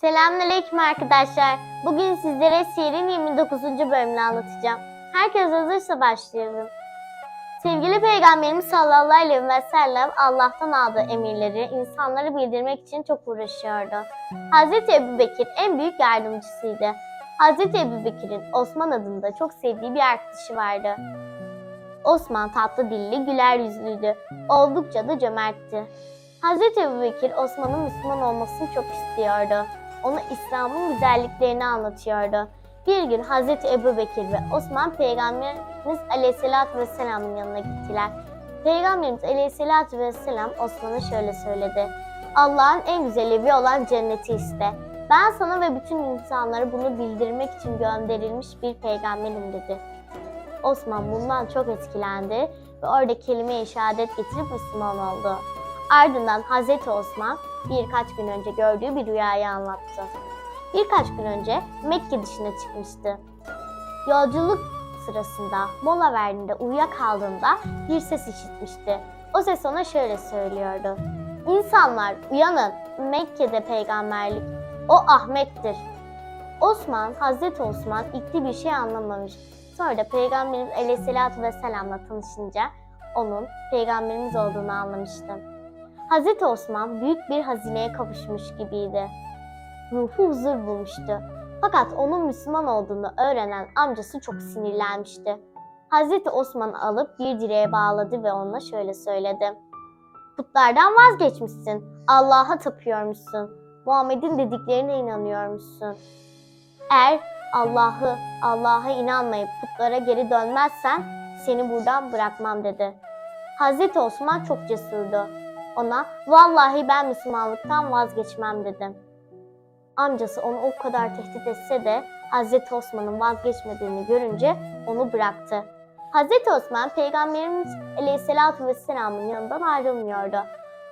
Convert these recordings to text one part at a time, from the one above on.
Selamünaleyküm arkadaşlar. Bugün sizlere Sihir'in 29. bölümünü anlatacağım. Herkes hazırsa başlayalım. Sevgili Peygamberimiz sallallahu aleyhi ve sellem Allah'tan aldığı emirleri insanlara bildirmek için çok uğraşıyordu. Hazreti Ebu Bekir en büyük yardımcısıydı. Hazreti Ebu Bekir'in Osman adında çok sevdiği bir arkadaşı vardı. Osman tatlı dilli, güler yüzlüydü. Oldukça da cömertti. Hazreti Ebu Bekir Osman'ın Müslüman olmasını çok istiyordu. Ona İslam'ın güzelliklerini anlatıyordu. Bir gün Hazreti Ebu Bekir ve Osman Peygamberimiz Aleyhisselatü Vesselam'ın yanına gittiler. Peygamberimiz Aleyhisselatü Vesselam Osman'a şöyle söyledi. Allah'ın en güzel evi olan cenneti iste. Ben sana ve bütün insanlara bunu bildirmek için gönderilmiş bir peygamberim dedi. Osman bundan çok etkilendi ve orada kelime-i şehadet getirip Müslüman oldu. Ardından Hazreti Osman birkaç gün önce gördüğü bir rüyayı anlattı. Birkaç gün önce Mekke dışına çıkmıştı. Yolculuk sırasında mola verdiğinde uyuyakaldığında bir ses işitmişti. O ses ona şöyle söylüyordu. İnsanlar uyanın Mekke'de peygamberlik o Ahmet'tir. Osman, Hazreti Osman ilkli bir şey anlamamış. Sonra da Peygamberimiz Aleyhisselatü Vesselam'la tanışınca onun peygamberimiz olduğunu anlamıştı. Hazreti Osman büyük bir hazineye kavuşmuş gibiydi. Ruhu huzur bulmuştu. Fakat onun Müslüman olduğunu öğrenen amcası çok sinirlenmişti. Hazreti Osman'ı alıp bir direğe bağladı ve ona şöyle söyledi. Putlardan vazgeçmişsin. Allah'a tapıyormuşsun. Muhammed'in dediklerine inanıyormuşsun. Eğer Allah'ı, Allah'a inanmayıp putlara geri dönmezsen seni buradan bırakmam dedi. Hazreti Osman çok cesurdu. Ona vallahi ben Müslümanlıktan vazgeçmem dedi. Amcası onu o kadar tehdit etse de Hazreti Osman'ın vazgeçmediğini görünce onu bıraktı. Hazreti Osman Peygamberimiz Aleyhisselatü Vesselam'ın yanından ayrılmıyordu.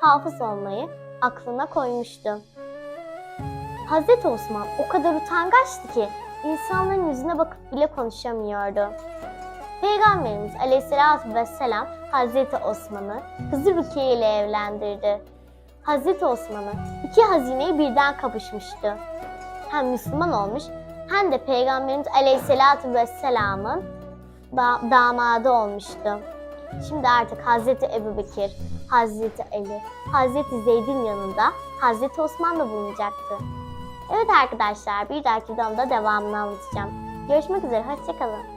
Hafız olmayı aklına koymuştu. Hazreti Osman o kadar utangaçtı ki insanların yüzüne bakıp bile konuşamıyordu. Peygamberimiz Aleyhisselatü Vesselam Hazreti Osman'ı kızı Rukiye ile evlendirdi. Hazreti Osman'ı iki hazineyi birden kapışmıştı. Hem Müslüman olmuş hem de Peygamberimiz Aleyhisselatü Vesselam'ın da- damadı olmuştu. Şimdi artık Hazreti Ebu Bekir, Hazreti Ali, Hazreti Zeyd'in yanında Hazreti Osman da bulunacaktı. Evet arkadaşlar bir dahaki videomda devamını anlatacağım. Görüşmek üzere, hoşçakalın.